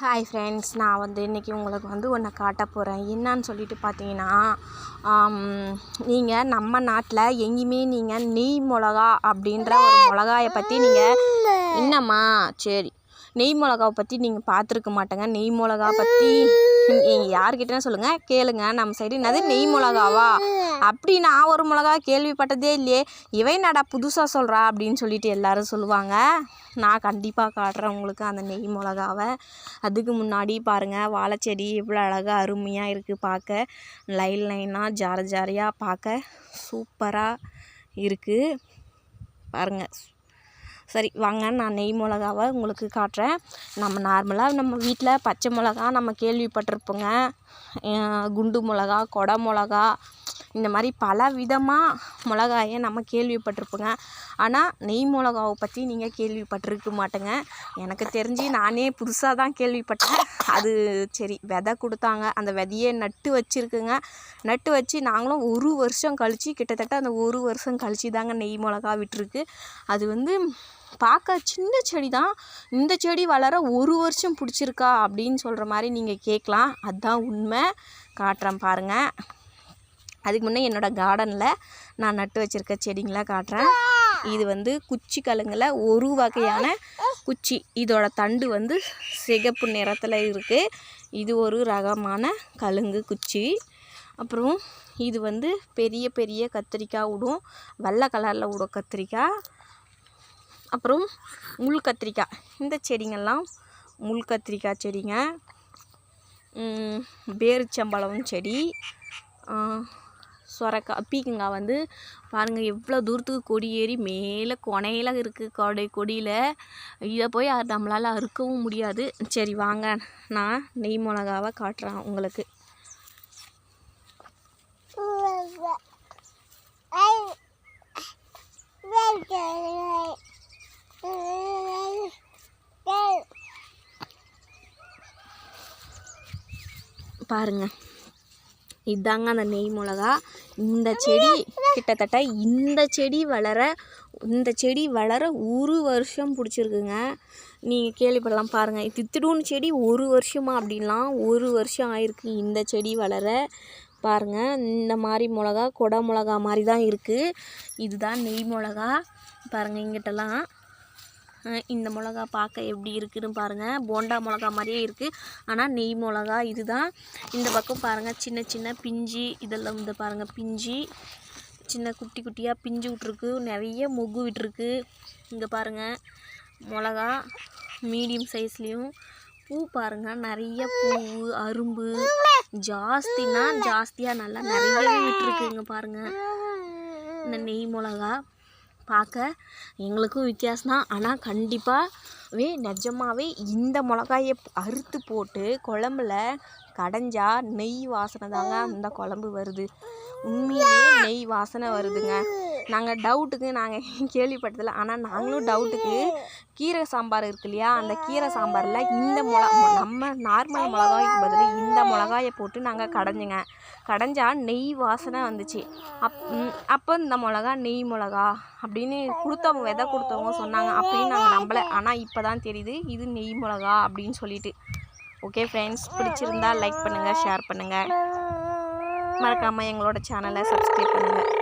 Hi friends நான் வந்து இன்றைக்கி உங்களுக்கு வந்து ஒன்று காட்ட போகிறேன் என்னன்னு சொல்லிட்டு பார்த்தீங்கன்னா நீங்கள் நம்ம நாட்டில் எங்கேயுமே நீங்கள் நெய் மிளகா அப்படின்ற ஒரு மிளகாய பற்றி நீங்கள் என்னம்மா சரி. நெய் மிளகாவை பற்றி நீங்கள் பார்த்துருக்க மாட்டேங்க. நெய் மிளகா பற்றி நீங்கள் யார்கிட்டனா சொல்லுங்கள் கேளுங்க. நம்ம சைடு என்னது? நெய் மிளகாவா? அப்படி நான் ஒரு மிளகா கேள்விப்பட்டதே இல்லையே. இவை நடா புதுசாக சொல்கிறா அப்படின்னு சொல்லிட்டு எல்லாரும் சொல்லுவாங்க. நான் கண்டிப்பாக காட்டுறேன் உங்களுக்கு அந்த நெய் மிளகாவை. அதுக்கு முன்னாடி பாருங்கள் வாழைச்செடி எவ்வளோ அழகாக அருமையாக இருக்குது பார்க்க லைன் லைனாக ஜார ஜாரியாக பார்க்க சூப்பராக இருக்குது பாருங்கள் சரி வாங்க நான் நெய் மிளகாவை உங்களுக்கு காட்டுறேன். நம்ம நார்மலாக நம்ம வீட்டில் பச்சை மிளகா நம்ம கேள்விப்பட்டிருப்போங்க. குண்டு மிளகா கொடை மிளகா இந்த மாதிரி பல விதமாக மிளகாயை நம்ம கேள்விப்பட்டிருப்போங்க. ஆனால் நெய் மிளகாவை பற்றி நீங்கள் கேள்விப்பட்டிருக்க மாட்டேங்க. எனக்கு தெரிஞ்சு நானே புதுசாக தான் கேள்விப்பட்டேன். அது சரி விதை கொடுத்தாங்க. அந்த விதையை நட்டு வச்சுருக்குங்க. நட்டு வச்சு நாங்களும் ஒரு வருஷம் கழித்து கிட்டத்தட்ட அந்த ஒரு வருஷம் கழித்து தாங்க நெய் மிளகா விட்டுருக்கு. அது வந்து பார்க்க சின்ன செடி தான் இந்த செடி வளர ஒரு வருஷம் பிடிச்சிருக்கா அப்படின்னு சொல்கிற மாதிரி நீங்கள் கேட்கலாம். அதுதான் உண்மை. காட்டுறேன் பாருங்கள் அதுக்கு முன்னே என்னோடய கார்டனில் நான் நட்டு வச்சுருக்க செடிங்களை காட்டுறேன். இது வந்து குச்சி கலங்கில் ஒரு வகையான குச்சி. இதோட தண்டு வந்து சிகப்பு நிறத்தில் இருக்குது இது ஒரு ரகமான கழுங்கு குச்சி. அப்புறம் இது வந்து பெரிய பெரிய கத்திரிக்காய் விடும். வெள்ளை கலரில் விடும் கத்திரிக்காய். அப்புறம் முள் கத்திரிக்காய். இந்த செடிங்கெல்லாம் முள் கத்திரிக்காய் செடிங்க. பேரிச்சம்பழம் செடி. சொரக்காய் பீக்கங்காய் வந்து பாருங்கள் எவ்வளோ தூரத்துக்கு கொடி ஏறி மேலே கொனையில் இருக்குது கொடை கொடியில். இதை போய் நம்மளால் அறுக்கவும் முடியாது. சரி வாங்க. நான் நெய் மிளகாவை காட்டுறேன் உங்களுக்கு. பாருங்கள் இதாங்க அந்த நெய் மிளகா. இந்த செடி கிட்டத்தட்ட இந்த செடி வளர இந்த செடி வளர ஒரு வருஷம் பிடிச்சிருக்குங்க. நீங்கள் கேள்விப்படலாம் பாருங்கள் தித்துடுன்னு செடி ஒரு வருஷமா அப்படின்லாம் ஒரு வருஷம் ஆயிருக்கு இந்த செடி வளர. பாருங்கள் இந்த மாதிரி மிளகா கொடை மிளகா மாதிரி தான் இருக்குது இதுதான் நெய் மிளகா. பாருங்கள் இங்கிட்டலாம். இந்த மிளகா பார்க்க எப்படி இருக்குதுன்னு பாருங்கள் போண்டா மிளகா மாதிரியே இருக்குது ஆனால் நெய் மிளகா இதுதான். இந்த பக்கம் பாருங்கள் சின்ன சின்ன பிஞ்சு இதெல்லாம் இந்த பாருங்கள் பிஞ்சு. சின்ன குட்டி குட்டியாக பிஞ்சு விட்ருக்கு நிறைய மொகு விட்டுருக்கு. இங்கே பாருங்கள் மிளகா மீடியம் சைஸ்லேயும் பூ பாருங்கள் நிறைய பூ அரும்பு ஜாஸ்தினா ஜாஸ்தியாக நல்லா நிறையவே விட்டுருக்குங்க பாருங்கள் இந்த நெய் மிளகா. பார்க்க எங்களுக்கும் வித்தியாசம் தான் ஆனால் கண்டிப்பாகவே நிஜமாவே இந்த மிளகாயை அறுத்து போட்டு குழம்புல கடைஞ்சா நெய் வாசனை தாங்க அந்த குழம்பு வருது. உண்மையிலேயே நெய் வாசனை வருதுங்க. நாங்கள் டவுட்டுக்கு நாங்கள் கேள்விப்பட்டதில்ல. ஆனால் நாங்களும் டவுட்டுக்கு கீரை சாம்பார் இருக்கு இல்லையா? அந்த கீரை சாம்பாரில் இந்த மிளகா நம்ம நார்மல் மிளகாய்க்கு பதில் இந்த மிளகாயை போட்டு நாங்கள் கடைஞ்சிங்க. கடைஞ்சா நெய் வாசனை வந்துச்சு. அப் அப்போ இந்த மிளகா நெய் மிளகா அப்படின்னு கொடுத்தவங்க விதை கொடுத்தவங்க சொன்னாங்க அப்படின்னு நாங்கள் நம்பலை. ஆனால் இப்போ தான் தெரியுது இது நெய் மிளகா அப்படின்னு சொல்லிட்டு. ஓகே ஃப்ரெண்ட்ஸ் பிடிச்சிருந்தா லைக் பண்ணுங்கள் ஷேர் பண்ணுங்கள் மறக்காமல் எங்களோட சேனலை சப்ஸ்கிரைப் பண்ணுங்கள்